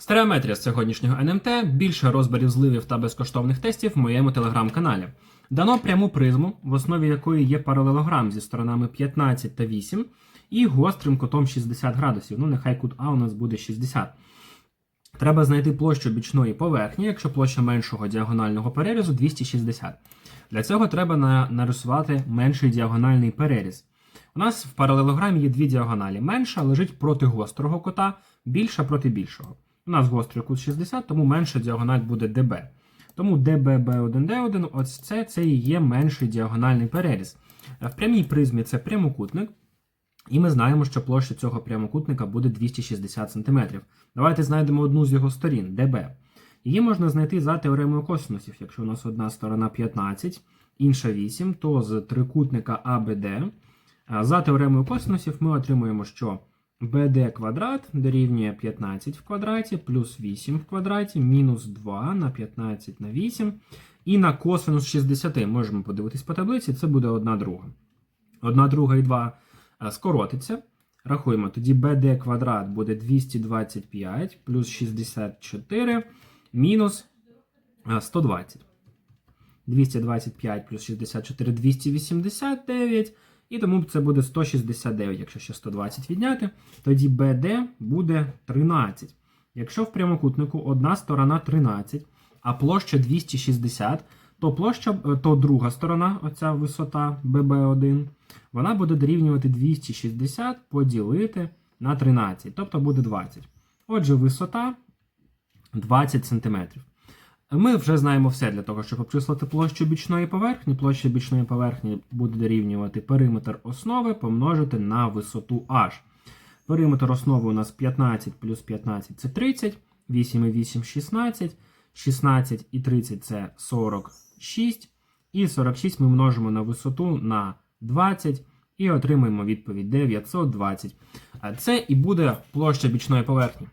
Стереометрія з сьогоднішнього НМТ, більше розборів зливів та безкоштовних тестів в моєму телеграм-каналі. Дано пряму призму, в основі якої є паралелограм зі сторонами 15 та 8 і гострим кутом 60 градусів. Ну, нехай кут А у нас буде 60. Треба знайти площу бічної поверхні, якщо площа меншого діагонального перерізу 260. Для цього треба на- нарисувати менший діагональний переріз. У нас в паралелограмі є дві діагоналі. Менша лежить проти гострого кута, більша проти більшого. У нас гострий кут 60, тому менша діагональ буде DB. Тому DBB1D1, ось це, це і є менший діагональний переріз. В прямій призмі це прямокутник, і ми знаємо, що площа цього прямокутника буде 260 см. Давайте знайдемо одну з його сторін, DB. Її можна знайти за теоремою косинусів. Якщо у нас одна сторона 15, інша 8, то з трикутника ABD за теоремою косинусів ми отримуємо, що BD квадрат дорівнює 15 в квадраті плюс 8 в квадраті мінус 2 на 15 на 8. І на косинус 60 можемо подивитись по таблиці, це буде 1 друга. 1 друга і 2 е, скоротиться. Рахуємо, тоді BD квадрат буде 225 плюс 64 мінус е, 120. 225 плюс 64 289. І тому це буде 169, якщо ще 120 відняти. Тоді BD буде 13. Якщо в прямокутнику одна сторона 13, а площа 260, то площа, е, то друга сторона, оця висота BB1, вона буде дорівнювати 260 поділити на 13, тобто буде 20. Отже, висота 20 см. Ми вже знаємо все для того, щоб обчислити площу бічної поверхні. Площа бічної поверхні буде дорівнювати периметр основи помножити на висоту h. Периметр основи у нас 15 плюс 15 це 30, 8 і 8 16, 16 і 30 це 46. І 46 ми множимо на висоту на 20 і отримаємо відповідь 920. А Це і буде площа бічної поверхні.